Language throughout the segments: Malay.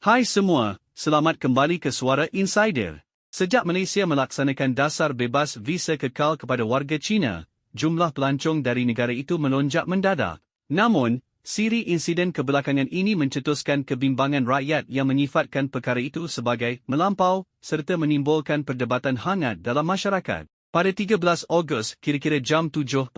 Hai semua, selamat kembali ke Suara Insider. Sejak Malaysia melaksanakan dasar bebas visa kekal kepada warga Cina, jumlah pelancong dari negara itu melonjak mendadak. Namun, siri insiden kebelakangan ini mencetuskan kebimbangan rakyat yang menyifatkan perkara itu sebagai melampau serta menimbulkan perdebatan hangat dalam masyarakat. Pada 13 Ogos, kira-kira jam 7.40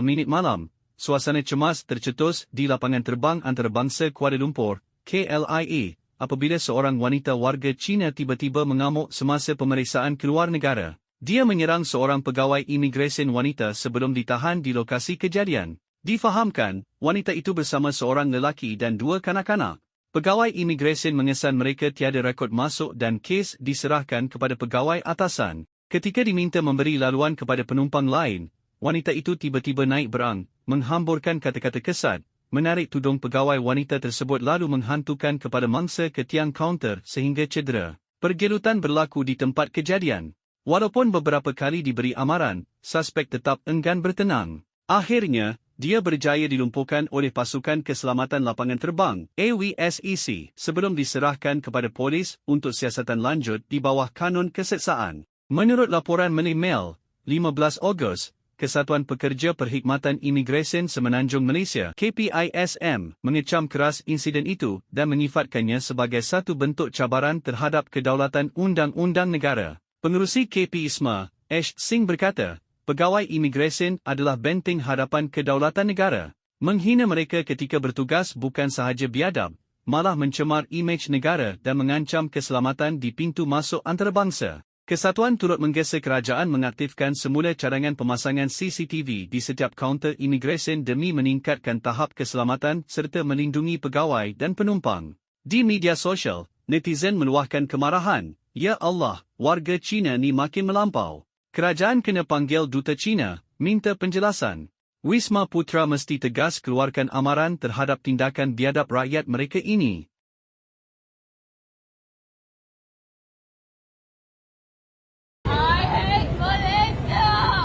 minit malam, suasana cemas tercetus di lapangan terbang antarabangsa Kuala Lumpur, KLIA, apabila seorang wanita warga Cina tiba-tiba mengamuk semasa pemeriksaan keluar negara. Dia menyerang seorang pegawai imigresen wanita sebelum ditahan di lokasi kejadian. Difahamkan, wanita itu bersama seorang lelaki dan dua kanak-kanak. Pegawai imigresen mengesan mereka tiada rekod masuk dan kes diserahkan kepada pegawai atasan. Ketika diminta memberi laluan kepada penumpang lain, wanita itu tiba-tiba naik berang, menghamburkan kata-kata kesat, menarik tudung pegawai wanita tersebut lalu menghantukan kepada mangsa ke tiang kaunter sehingga cedera. Pergelutan berlaku di tempat kejadian. Walaupun beberapa kali diberi amaran, suspek tetap enggan bertenang. Akhirnya, dia berjaya dilumpuhkan oleh pasukan keselamatan lapangan terbang AWSEC sebelum diserahkan kepada polis untuk siasatan lanjut di bawah kanun keseksaan. Menurut laporan Mail, 15 Ogos, Kesatuan Pekerja Perkhidmatan Imigresen Semenanjung Malaysia KPISM mengecam keras insiden itu dan menyifatkannya sebagai satu bentuk cabaran terhadap kedaulatan undang-undang negara. Pengerusi KPISMA, Ash Singh berkata, pegawai imigresen adalah benteng hadapan kedaulatan negara. Menghina mereka ketika bertugas bukan sahaja biadab, malah mencemar imej negara dan mengancam keselamatan di pintu masuk antarabangsa. Kesatuan turut menggesa kerajaan mengaktifkan semula cadangan pemasangan CCTV di setiap kaunter imigresen demi meningkatkan tahap keselamatan serta melindungi pegawai dan penumpang. Di media sosial, netizen meluahkan kemarahan, Ya Allah, warga Cina ni makin melampau. Kerajaan kena panggil duta Cina, minta penjelasan. Wisma Putra mesti tegas keluarkan amaran terhadap tindakan biadab rakyat mereka ini.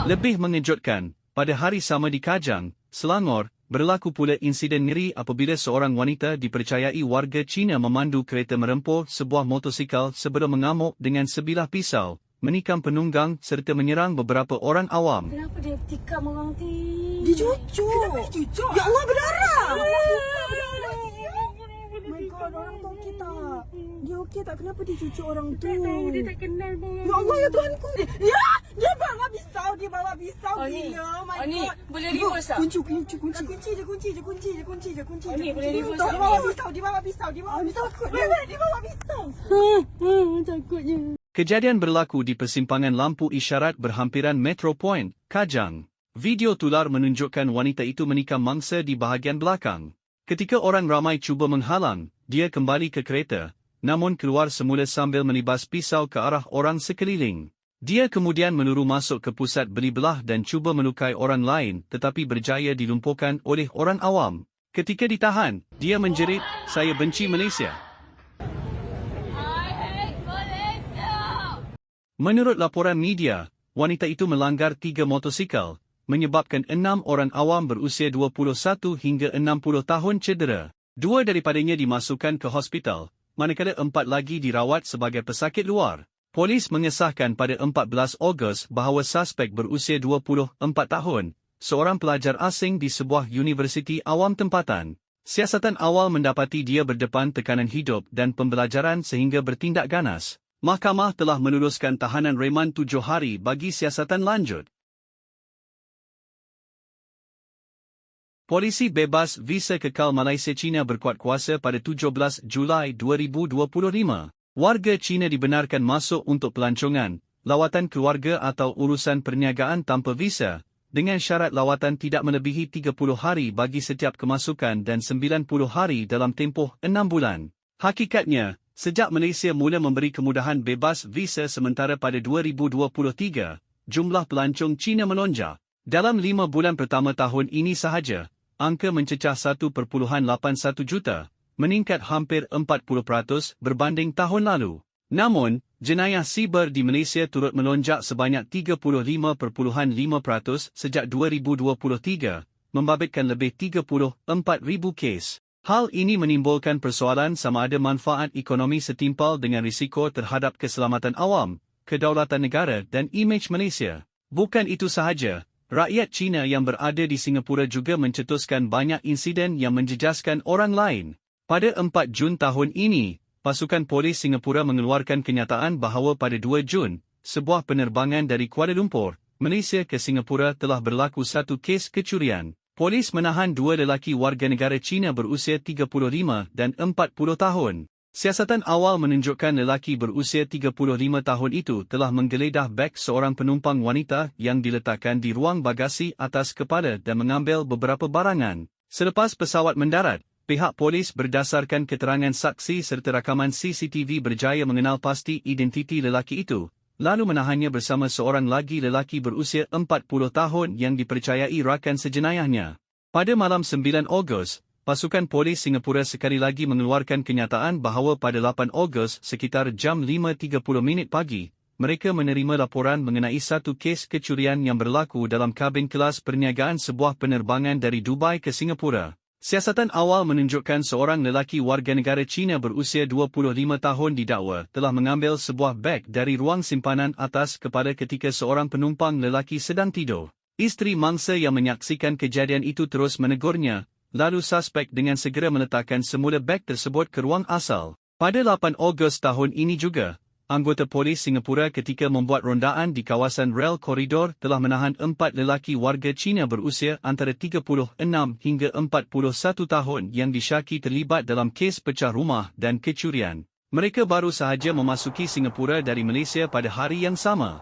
Lebih mengejutkan, pada hari sama di Kajang, Selangor, berlaku pula insiden ngeri apabila seorang wanita dipercayai warga Cina memandu kereta merempuh sebuah motosikal sebelum mengamuk dengan sebilah pisau, menikam penunggang serta menyerang beberapa orang awam. Kenapa dia tikam orang tu? Dia cucuk. Kenapa dia cucuk? Ya Allah berdarah. Oh my god, orang tu okey tak? Dia okey tak? Kenapa dia cucuk orang tu? Tak tahu, dia tak kenal pun. Ya Allah, ya Tuhanku. Ya, dia bawa pisau, dia bawa pisau. Oh, ni. Oh Oh, ni. Boleh reverse tak? Kunci, kunci, kunci. Kunci je, kunci je, kunci je, kunci je, kunci Oh, je. ni, kunci boleh reverse Dia tak? bawa pisau, dia bawa pisau, dia bawa pisau. takut dia bawa pisau. Takutnya. Kejadian berlaku di persimpangan lampu isyarat berhampiran Metro Point, Kajang. Video tular menunjukkan wanita itu menikam mangsa di bahagian belakang. Ketika orang ramai cuba menghalang, dia kembali ke kereta, namun keluar semula sambil menibas pisau ke arah orang sekeliling. Dia kemudian menuru masuk ke pusat beli belah dan cuba melukai orang lain tetapi berjaya dilumpuhkan oleh orang awam. Ketika ditahan, dia menjerit, saya benci Malaysia. Menurut laporan media, wanita itu melanggar tiga motosikal, menyebabkan enam orang awam berusia 21 hingga 60 tahun cedera. Dua daripadanya dimasukkan ke hospital, manakala empat lagi dirawat sebagai pesakit luar. Polis mengesahkan pada 14 Ogos bahawa suspek berusia 24 tahun, seorang pelajar asing di sebuah universiti awam tempatan. Siasatan awal mendapati dia berdepan tekanan hidup dan pembelajaran sehingga bertindak ganas. Mahkamah telah meluluskan tahanan reman tujuh hari bagi siasatan lanjut. Polisi bebas visa kekal Malaysia Cina berkuat kuasa pada 17 Julai 2025. Warga Cina dibenarkan masuk untuk pelancongan, lawatan keluarga atau urusan perniagaan tanpa visa, dengan syarat lawatan tidak melebihi 30 hari bagi setiap kemasukan dan 90 hari dalam tempoh 6 bulan. Hakikatnya, sejak Malaysia mula memberi kemudahan bebas visa sementara pada 2023, jumlah pelancong Cina melonjak. Dalam 5 bulan pertama tahun ini sahaja, angka mencecah 1.81 juta, meningkat hampir 40% berbanding tahun lalu. Namun, jenayah siber di Malaysia turut melonjak sebanyak 35.5% sejak 2023, membabitkan lebih 34,000 kes. Hal ini menimbulkan persoalan sama ada manfaat ekonomi setimpal dengan risiko terhadap keselamatan awam, kedaulatan negara dan imej Malaysia. Bukan itu sahaja, rakyat Cina yang berada di Singapura juga mencetuskan banyak insiden yang menjejaskan orang lain. Pada 4 Jun tahun ini, pasukan polis Singapura mengeluarkan kenyataan bahawa pada 2 Jun, sebuah penerbangan dari Kuala Lumpur, Malaysia ke Singapura telah berlaku satu kes kecurian. Polis menahan dua lelaki warga negara Cina berusia 35 dan 40 tahun. Siasatan awal menunjukkan lelaki berusia 35 tahun itu telah menggeledah beg seorang penumpang wanita yang diletakkan di ruang bagasi atas kepala dan mengambil beberapa barangan. Selepas pesawat mendarat, pihak polis berdasarkan keterangan saksi serta rakaman CCTV berjaya mengenal pasti identiti lelaki itu, lalu menahannya bersama seorang lagi lelaki berusia 40 tahun yang dipercayai rakan sejenayahnya. Pada malam 9 Ogos, pasukan polis Singapura sekali lagi mengeluarkan kenyataan bahawa pada 8 Ogos sekitar jam 5.30 minit pagi, mereka menerima laporan mengenai satu kes kecurian yang berlaku dalam kabin kelas perniagaan sebuah penerbangan dari Dubai ke Singapura. Siasatan awal menunjukkan seorang lelaki warga negara Cina berusia 25 tahun didakwa telah mengambil sebuah beg dari ruang simpanan atas kepada ketika seorang penumpang lelaki sedang tidur. Isteri mangsa yang menyaksikan kejadian itu terus menegurnya, lalu suspek dengan segera meletakkan semula beg tersebut ke ruang asal. Pada 8 Ogos tahun ini juga, Anggota polis Singapura ketika membuat rondaan di kawasan rel koridor telah menahan empat lelaki warga Cina berusia antara 36 hingga 41 tahun yang disyaki terlibat dalam kes pecah rumah dan kecurian. Mereka baru sahaja memasuki Singapura dari Malaysia pada hari yang sama.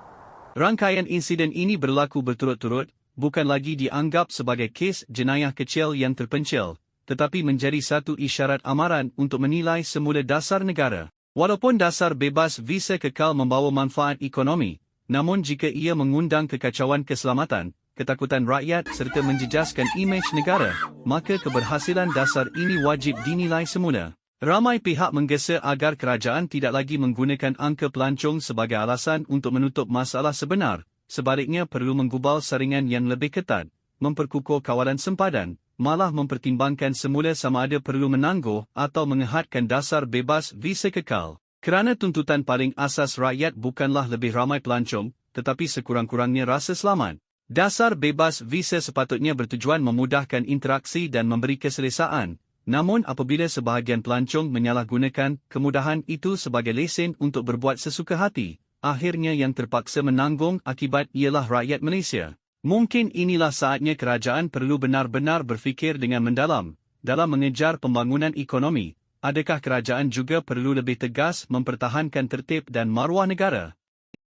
Rangkaian insiden ini berlaku berturut-turut, bukan lagi dianggap sebagai kes jenayah kecil yang terpencil, tetapi menjadi satu isyarat amaran untuk menilai semula dasar negara. Walaupun dasar bebas visa kekal membawa manfaat ekonomi, namun jika ia mengundang kekacauan keselamatan, ketakutan rakyat serta menjejaskan imej negara, maka keberhasilan dasar ini wajib dinilai semula. Ramai pihak menggesa agar kerajaan tidak lagi menggunakan angka pelancong sebagai alasan untuk menutup masalah sebenar, sebaliknya perlu menggubal saringan yang lebih ketat, memperkukuh kawalan sempadan, malah mempertimbangkan semula sama ada perlu menangguh atau mengehadkan dasar bebas visa kekal. Kerana tuntutan paling asas rakyat bukanlah lebih ramai pelancong, tetapi sekurang-kurangnya rasa selamat. Dasar bebas visa sepatutnya bertujuan memudahkan interaksi dan memberi keselesaan, namun apabila sebahagian pelancong menyalahgunakan kemudahan itu sebagai lesen untuk berbuat sesuka hati, akhirnya yang terpaksa menanggung akibat ialah rakyat Malaysia. Mungkin inilah saatnya kerajaan perlu benar-benar berfikir dengan mendalam dalam mengejar pembangunan ekonomi. Adakah kerajaan juga perlu lebih tegas mempertahankan tertib dan maruah negara?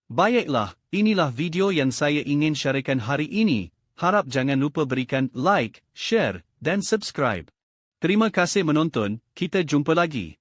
Baiklah, inilah video yang saya ingin syarikan hari ini. Harap jangan lupa berikan like, share dan subscribe. Terima kasih menonton, kita jumpa lagi.